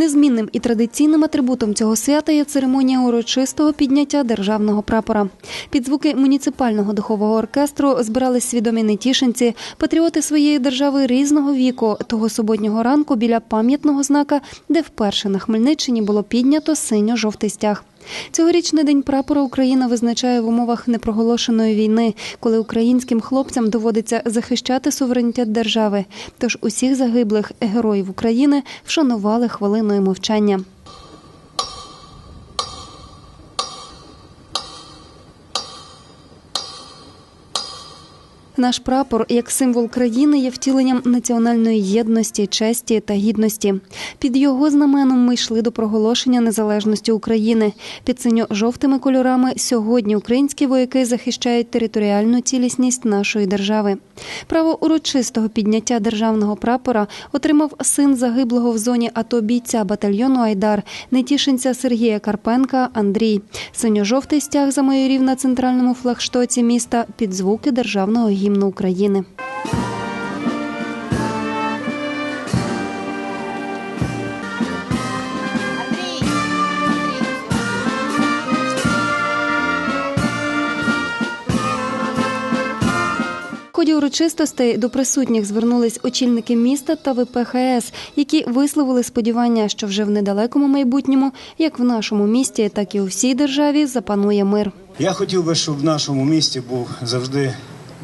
Незмінним і традиційним атрибутом цього свята є церемонія урочистого підняття державного прапора. Під звуки муніципального духового оркестру збирались свідомі нетішинці, патріоти своєї держави різного віку. Того суботнього ранку біля пам'ятного знака, де вперше на Хмельниччині було піднято синьо-жовтий стяг. Цьогорічний день прапора Україна визначає в умовах непроголошеної війни, коли українським хлопцям доводиться захищати суверенітет держави. Тож усіх загиблих героїв України вшанували хвилиною мовчання. Наш прапор як символ країни є втіленням національної єдності, честі та гідності. Під його знаменом ми йшли до проголошення незалежності України. Під синьо-жовтими кольорами сьогодні українські вояки захищають територіальну цілісність нашої держави. Право урочистого підняття державного прапора отримав син загиблого в зоні АТО бійця батальйону Айдар, нетішинця Сергія Карпенка Андрій. Синьо-жовтий стяг замайорів на центральному флагштоці міста під звуки державного гімну України. Ході урочистостей до присутніх звернулись очільники міста та ВПХС, які висловили сподівання, що вже в недалекому майбутньому, як в нашому місті, так і у всій державі, запанує мир. Я хотів би, щоб в нашому місті був завжди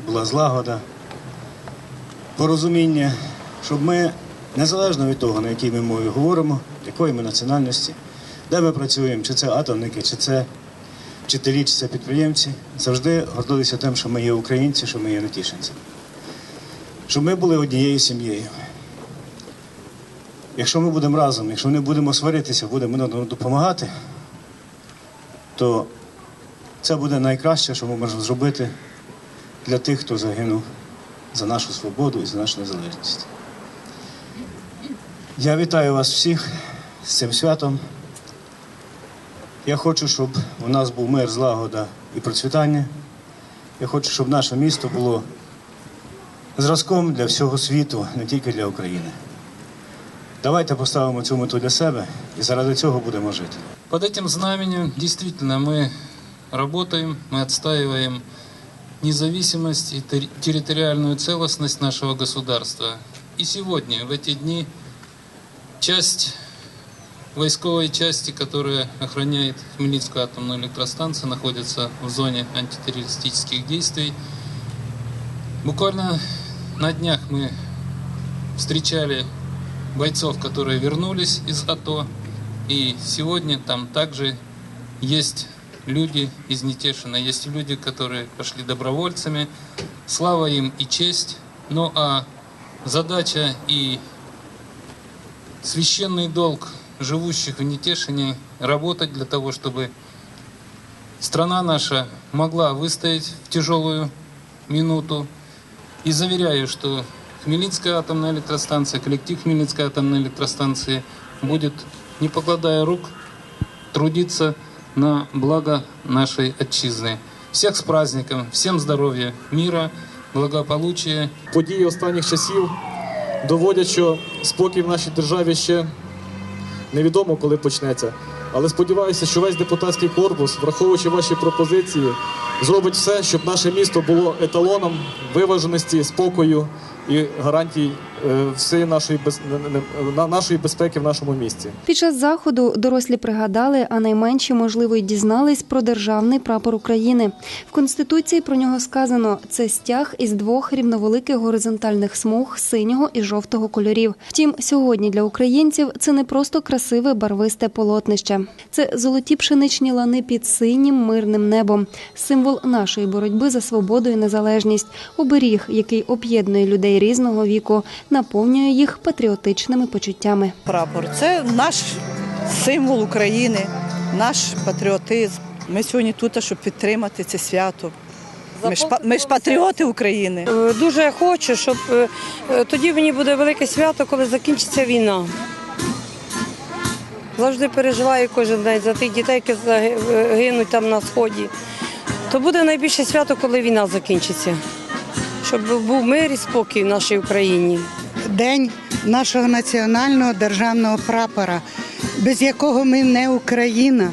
була злагода, порозуміння, щоб ми, незалежно від того, на якій ми мові говоримо, якої ми національності, де ми працюємо, чи це атомники, чи це вчителі, чи це підприємці, завжди гордилися тим, що ми є українці, що ми є натішинці. Щоб ми були однією сім'єю. Якщо ми будемо разом, якщо не будемо сваритися, будемо допомагати, то це буде найкраще, що ми можемо зробити для тих, хто загинув за нашу свободу і за нашу незалежність. Я вітаю вас всіх з цим святом. Я хочу, щоб у нас був мир, злагода і процвітання. Я хочу, щоб наше місто було зразком для всього світу, не тільки для України. Давайте поставимо цю мету для себе і заради цього будемо жити. Под этим знаменем действительно мы работаем, мы отстаиваем независимость и тер- территориальную целостность нашего государства. И сегодня, в эти дни, часть войсковой части, которая охраняет Хмельницкую атомную электростанцию, находится в зоне антитеррористических действий. Буквально на днях мы встречали бойцов, которые вернулись из АТО, и сегодня там также есть люди из Нетешина, есть люди, которые пошли добровольцами. Слава им и честь. Ну а задача и священный долг живущих в Нетешине работать для того, чтобы страна наша могла выстоять в тяжелую минуту. И заверяю, что Хмельницкая атомная электростанция, коллектив Хмельницкой атомной электростанции будет, не покладая рук, трудиться на благо нашей отчизны. Всех с праздником, всем здоровья, мира, благополучия Події останніх часів доводять, що спокій в нашій державі ще невідомо, коли почнеться. Але сподіваюся, що весь депутатський корпус, враховуючи ваші пропозиції, зробить все, щоб наше місто було еталоном виваженості, спокою і гарантій всієї нашої, без... нашої безпеки в нашому місті. Під час заходу дорослі пригадали, а найменші, можливо, й дізнались про державний прапор України. В конституції про нього сказано: це стяг із двох рівновеликих горизонтальних смуг синього і жовтого кольорів. Втім, сьогодні для українців це не просто красиве барвисте полотнище, це золоті пшеничні лани під синім мирним небом, символ нашої боротьби за свободу і незалежність, оберіг, який об'єднує людей різного віку, наповнює їх патріотичними почуттями. Прапор це наш символ України, наш патріотизм. Ми сьогодні тут, щоб підтримати це свято. Ми ж, ми ж патріоти України. Е, Дуже хочу, щоб е, е, тоді мені буде велике свято, коли закінчиться війна. Завжди переживаю кожен день за тих дітей, які гинуть там на сході. То буде найбільше свято, коли війна закінчиться. Щоб був мир і спокій в нашій Україні. День нашого національного державного прапора. без якого ми не Україна,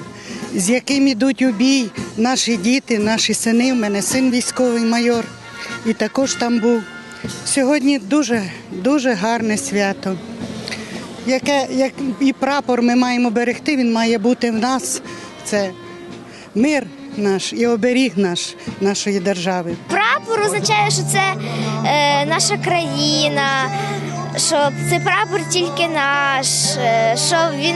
з яким ідуть у бій наші діти, наші сини. У мене син військовий майор, і також там був. Сьогодні дуже, дуже гарне свято. Яке, як і прапор ми маємо берегти, він має бути в нас. Це мир наш і оберіг наш нашої держави. Прапор означає, що це е, наша країна, що цей прапор тільки наш, е, що він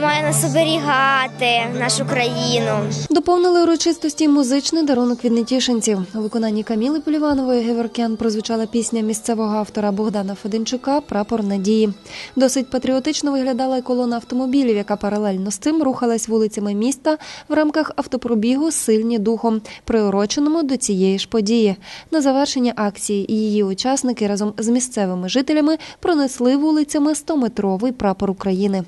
має нас оберігати, нашу країну. Доповнили урочистості музичний дарунок від нетішинців. У виконанні Каміли Поліванової Геворкян прозвучала пісня місцевого автора Богдана Феденчука Прапор надії. Досить патріотично виглядала й колона автомобілів, яка паралельно з цим рухалась вулицями міста в рамках автопробігу Сильні духом, приуроченому до цієї ж події. На завершення акції її учасники разом з місцевими жителями пронесли вулицями 100-метровий прапор України.